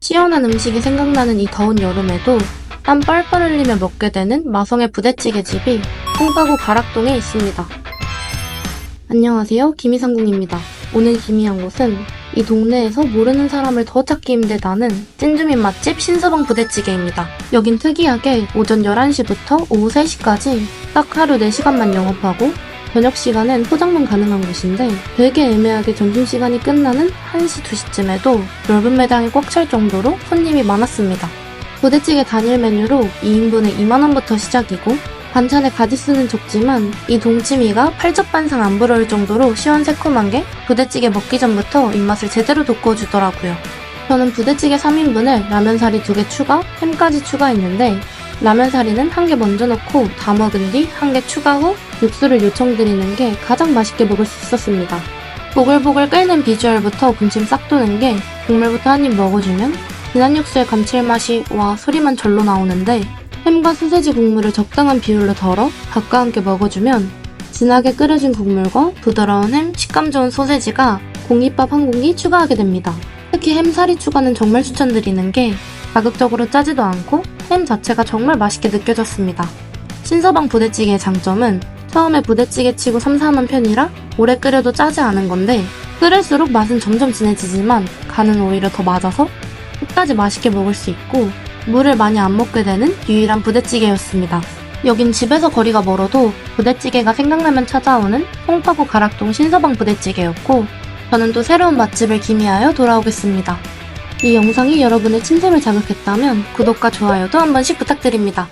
시원한 음식이 생각나는 이 더운 여름에도 땀 뻘뻘 흘리며 먹게 되는 마성의 부대찌개 집이 송파구 가락동에 있습니다. 안녕하세요. 김희상궁입니다. 오늘 김희한 곳은 이 동네에서 모르는 사람을 더 찾기 힘들다는 찐주민 맛집 신서방 부대찌개입니다. 여긴 특이하게 오전 11시부터 오후 3시까지 딱 하루 4시간만 영업하고 저녁 시간엔 포장만 가능한 곳인데 되게 애매하게 점심시간이 끝나는 1시, 2시쯤에도 넓은 매장이 꽉 찰 정도로 손님이 많았습니다. 부대찌개 단일 메뉴로 2인분에 2만원부터 시작이고 반찬에 가지수는 적지만 이 동치미가 팔접반상 안 부러울 정도로 시원새콤한 게 부대찌개 먹기 전부터 입맛을 제대로 돋궈주더라고요. 저는 부대찌개 3인분을 라면사리 2개 추가, 햄까지 추가했는데 라면사리는 한 개 먼저 넣고 다 먹은 뒤 한 개 추가 후 육수를 요청드리는 게 가장 맛있게 먹을 수 있었습니다. 보글보글 끓는 비주얼부터 군침 싹 도는 게 국물부터 한 입 먹어주면 진한 육수의 감칠맛이 와 소리만 절로 나오는데 햄과 소세지 국물을 적당한 비율로 덜어 밥과 함께 먹어주면 진하게 끓여진 국물과 부드러운 햄, 식감 좋은 소세지가 공깃밥 한 공기 추가하게 됩니다. 특히 햄사리 추가는 정말 추천드리는 게 자극적으로 짜지도 않고 햄 자체가 정말 맛있게 느껴졌습니다. 신서방 부대찌개의 장점은 처음에 부대찌개 치고 삼삼한 편이라 오래 끓여도 짜지 않은 건데 끓일수록 맛은 점점 진해지지만 간은 오히려 더 맞아서 끝까지 맛있게 먹을 수 있고 물을 많이 안 먹게 되는 유일한 부대찌개였습니다. 여긴 집에서 거리가 멀어도 부대찌개가 생각나면 찾아오는 송파구 가락동 신서방 부대찌개였고 저는 또 새로운 맛집을 기미하여 돌아오겠습니다. 이 영상이 여러분의 침샘을 자극했다면 구독과 좋아요도 한 번씩 부탁드립니다.